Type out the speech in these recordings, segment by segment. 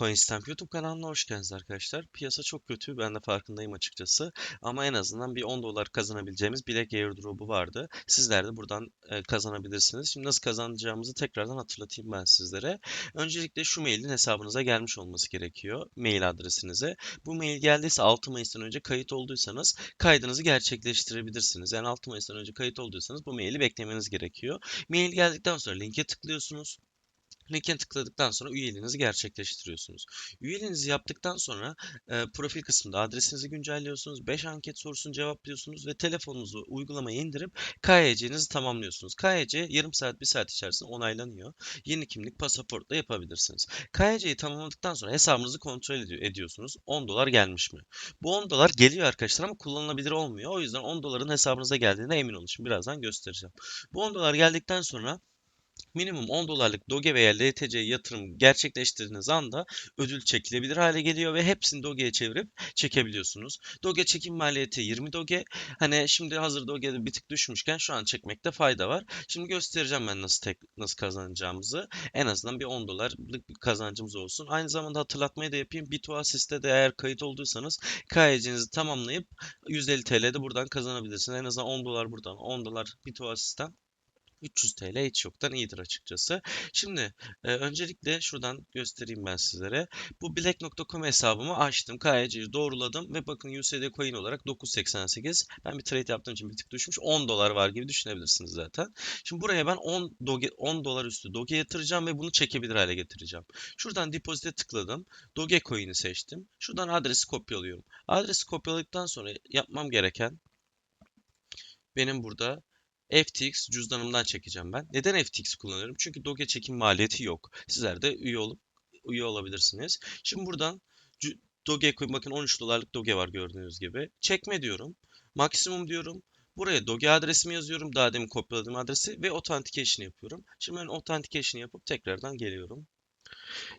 Coinstamp YouTube kanalına hoş geldiniz arkadaşlar. Piyasa çok kötü, ben de farkındayım açıkçası. Ama en azından bir 10 dolar kazanabileceğimiz Black Airdrop'u vardı. Sizler de buradan e, kazanabilirsiniz. Şimdi nasıl kazanacağımızı tekrardan hatırlatayım ben sizlere. Öncelikle şu mailin hesabınıza gelmiş olması gerekiyor. Mail adresinize. Bu mail geldiyse 6 Mayıs'tan önce kayıt olduysanız kaydınızı gerçekleştirebilirsiniz. Yani 6 Mayıs'tan önce kayıt olduysanız bu maili beklemeniz gerekiyor. Mail geldikten sonra linke tıklıyorsunuz. Linke tıkladıktan sonra üyeliğinizi gerçekleştiriyorsunuz. Üyeliğinizi yaptıktan sonra e, profil kısmında adresinizi güncelliyorsunuz. 5 anket sorusunu cevaplıyorsunuz ve telefonunuzu uygulamaya indirip KYC'nizi tamamlıyorsunuz. KYC yarım saat 1 saat içerisinde onaylanıyor. Yeni kimlik pasaportla yapabilirsiniz. KYC'yi tamamladıktan sonra hesabınızı kontrol ediyor, ediyorsunuz. 10 dolar gelmiş mi? Bu 10 dolar geliyor arkadaşlar ama kullanılabilir olmuyor. O yüzden 10 doların hesabınıza geldiğine emin olun. Şimdi birazdan göstereceğim. Bu 10 dolar geldikten sonra minimum 10 dolarlık Doge veya LTC yatırım gerçekleştirdiğiniz anda ödül çekilebilir hale geliyor ve hepsini Doge'ye çevirip çekebiliyorsunuz. Doge çekim maliyeti 20 Doge. Hani şimdi hazır Doge'de bir tık düşmüşken şu an çekmekte fayda var. Şimdi göstereceğim ben nasıl tek, nasıl kazanacağımızı. En azından bir 10 dolarlık bir kazancımız olsun. Aynı zamanda hatırlatmayı da yapayım. Bitoasis'te de eğer kayıt olduysanız KYC'nizi tamamlayıp 150 TL'de buradan kazanabilirsiniz. En azından 10 dolar buradan, 10 dolar Bitoasis'ten 300 TL hiç yoktan iyidir açıkçası. Şimdi e, öncelikle şuradan göstereyim ben sizlere. Bu black.com hesabımı açtım. KYC'yi doğruladım ve bakın USD coin olarak 9.88. Ben bir trade yaptığım için bir tık düşmüş. 10 dolar var gibi düşünebilirsiniz zaten. Şimdi buraya ben 10, doge, 10 dolar üstü Doge yatıracağım ve bunu çekebilir hale getireceğim. Şuradan depozite tıkladım. Doge coin'i seçtim. Şuradan adresi kopyalıyorum. Adresi kopyaladıktan sonra yapmam gereken benim burada FTX cüzdanımdan çekeceğim ben. Neden FTX kullanıyorum? Çünkü Doge çekim maliyeti yok. Sizler de üye olup üye olabilirsiniz. Şimdi buradan Doge bakın 13 dolarlık Doge var gördüğünüz gibi. Çekme diyorum. Maksimum diyorum. Buraya Doge adresimi yazıyorum. Daha demin kopyaladığım adresi ve authentication yapıyorum. Şimdi ben authentication yapıp tekrardan geliyorum.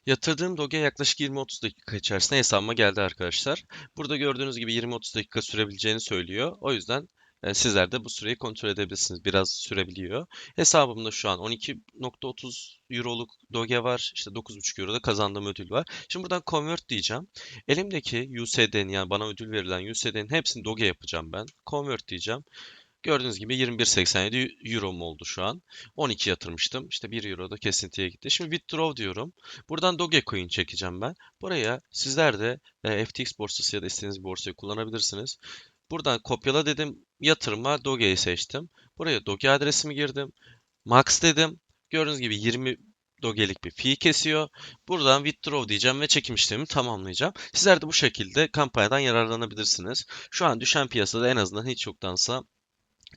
Yatırdığım Doge yaklaşık 20-30 dakika içerisinde hesabıma geldi arkadaşlar. Burada gördüğünüz gibi 20-30 dakika sürebileceğini söylüyor. O yüzden e, sizler de bu süreyi kontrol edebilirsiniz. Biraz sürebiliyor. Hesabımda şu an 12.30 Euro'luk Doge var. İşte 9.5 Euro'da kazandığım ödül var. Şimdi buradan convert diyeceğim. Elimdeki USD'nin yani bana ödül verilen USD'nin hepsini Doge yapacağım ben. Convert diyeceğim. Gördüğünüz gibi 21.87 Euro'm oldu şu an. 12 yatırmıştım. İşte 1 Euro da kesintiye gitti. Şimdi withdraw diyorum. Buradan Dogecoin çekeceğim ben. Buraya sizler de e, FTX borsası ya da istediğiniz borsayı kullanabilirsiniz. Buradan kopyala dedim. Yatırıma Doge'yi seçtim. Buraya Doge adresimi girdim. Max dedim. Gördüğünüz gibi 20 Doge'lik bir fee kesiyor. Buradan withdraw diyeceğim ve çekim işlemimi tamamlayacağım. Sizler de bu şekilde kampanyadan yararlanabilirsiniz. Şu an düşen piyasada en azından hiç yoktansa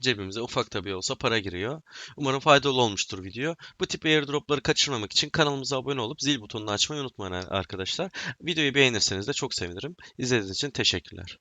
cebimize ufak tabi olsa para giriyor. Umarım faydalı olmuştur video. Bu tip airdropları kaçırmamak için kanalımıza abone olup zil butonunu açmayı unutmayın arkadaşlar. Videoyu beğenirseniz de çok sevinirim. İzlediğiniz için teşekkürler.